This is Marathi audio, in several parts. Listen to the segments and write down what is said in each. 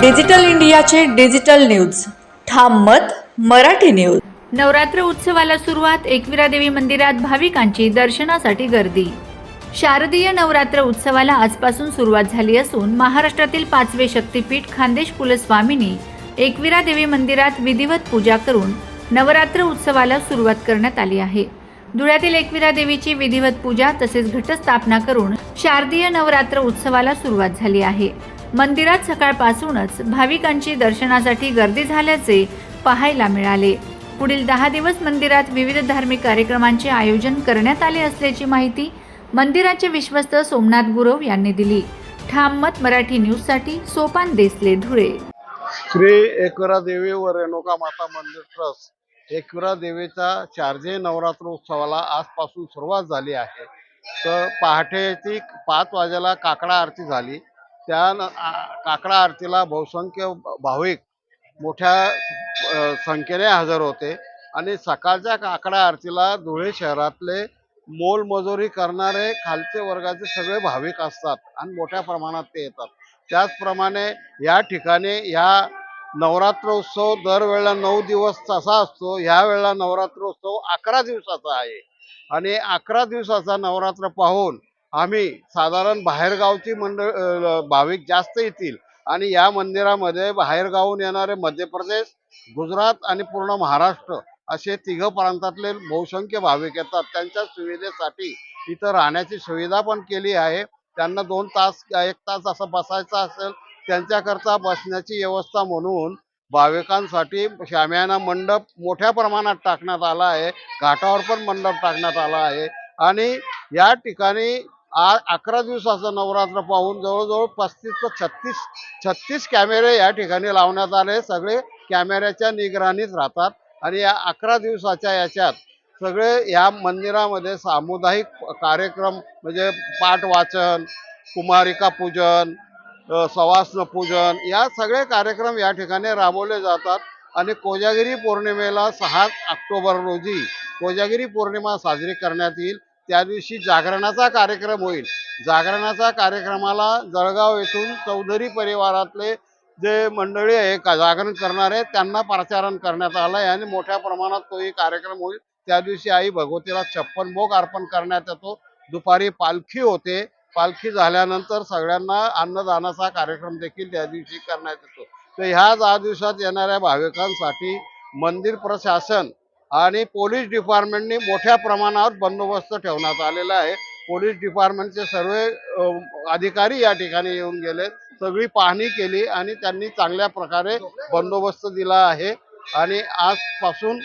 डिजिटल इंडियाचे डिजिटल न्यूज. ठाम मत मराठी न्यूज. नवरात्र उत्सवाला सुरुवात एकविरा देवी मंदिरात भाविकांची दर्शनासाठी गर्दी. शारदीय नवरात्र उत्सवाला आजपासून सुरुवात झाली असून महाराष्ट्रातील पाचवे शक्तीपीठ खानदेश कुलस्वामिनी एकविरा देवी मंदिरात विधिवत पूजा करून नवरात्र उत्सवाला सुरुवात करण्यात आली आहे. धुळ्यातील एकविरा देवीची विधिवत पूजा तसेच घटस्थापना करून शारदीय नवरात्र उत्सवाला सुरुवात झाली आहे. मंदिरात सकाळपासूनच भाविकांची दर्शनासाठी गर्दी झाल्याचे पाहायला मिळाले. पुढील दहा दिवस मंदिरात विविध धार्मिक कार्यक्रमांचे आयोजन करण्यात आले असल्याची माहिती मंदिराचे विश्वस्त सोमनाथ गुरव यांनी दिली. ठाम मत मराठी न्यूजसाठी सोपान देसले धुळे. श्री एकविरा देवी व रेणुका माता मंदिर ट्रस्ट एकविरा देवीचा शारदीय नवरात्र उत्सवाला आजपासून सुरुवात झाली आहे. तर पहाटेची पाच वाजेला काकडा आरती झाली. त्या काकडा आरतीला बहुसंख्य भाविक मोठ्या संख्येने हजर होते आणि सकाळच्या काकडा आरतीला धुळे शहरातले मोलमजुरी करणारे खालचे वर्गाचे सगळे भाविक असतात आणि मोठ्या प्रमाणात ते येतात. त्याचप्रमाणे या ठिकाणी ह्या नवरात्रोत्सव दरवेळेला नऊ दिवस तसा असतो. ह्या वेळेला नवरात्रोत्सव अकरा दिवसाचा आहे. आणि अकरा दिवसाचा नवरात्र पाहून आम्ही साधारण बाहेरगावची मंडळ भाविक जास्त येतील. आणि या मंदिरामध्ये बाहेरगावून येणारे मध्य प्रदेश गुजरात आणि पूर्ण महाराष्ट्र असे तिघ प्रांतातले बहुसंख्य भाविक येतात. त्यांच्या सुविधेसाठी इथं राहण्याची सुविधा पण केली आहे. त्यांना दोन तास एक तास असं बसायचं असेल त्यांच्याकरता बसण्याची व्यवस्था म्हणून भाविकांसाठी शामियाना मंडप मोठ्या प्रमाणात टाकण्यात आला आहे. घाटावर पण मंडप टाकण्यात आला आहे. आणि या ठिकाणी आ अकरा दिवसाचं नवरात्र पाहून जवळजवळ पस्तीस ते छत्तीस छत्तीस कॅमेरे या ठिकाणी लावण्यात आले. सगळे कॅमेऱ्याच्या निगराणीत राहतात. आणि या अकरा दिवसाच्या याच्यात सगळे या मंदिरामध्ये सामुदायिक कार्यक्रम म्हणजे पाठ वाचन कुमारिका पूजन अ, पूजन या सगळे कार्यक्रम या ठिकाणी राबवले जातात. आणि कोजागिरी पौर्णिमेला सहा ऑक्टोबर रोजी कोजागिरी पौर्णिमा साजरी करण्यात येईल. त्या दिवशी जागरणाचा कार्यक्रम होईल. जागरणाचा कार्यक्रमाला जळगाव येथून चौधरी परिवारातले जे मंडळी आहे का जागरण करणारे त्यांना प्रचारण करण्यात आलं आहे आणि मोठ्या प्रमाणात तोही कार्यक्रम होईल. त्या दिवशी आई भगवतीला छप्पन भोग अर्पण करण्यात येतो. दुपारी पालखी होते. पालखी झाल्यानंतर सगळ्यांना अन्नदानाचा कार्यक्रम देखील त्या दिवशी करण्यात येतो. तर ह्या दहा दिवसात येणाऱ्या भाविकांसाठी मंदिर प्रशासन आणि पोलीस डिपार्टमेंटने मोठ्या प्रमाणावर बंदोबस्त ठेवण्यात आलेला आहे. पोलीस डिपार्टमेंटचे सर्व अधिकारी या ठिकाणी येऊन गेले. सगळी पाहणी केली आणि त्यांनी चांगल्या प्रकारे बंदोबस्त दिला आहे. आणि आजपासून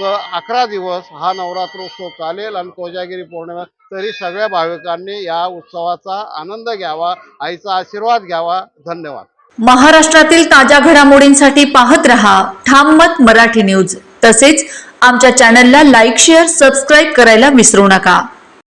तर अकरा दिवस हा नवरात्रोत्सव चालेल आणि कोजागिरी पौर्णिमा तरी सगळ्या भाविकांनी या उत्सवाचा आनंद घ्यावा आईचा आशीर्वाद घ्यावा. धन्यवाद. महाराष्ट्रातील ताज्या घडामोडींसाठी पाहत रहा ठाम मत मराठी न्यूज. तसेच आमच्या चॅनलला लाईक शेअर सबस्क्राईब करायला विसरू नका.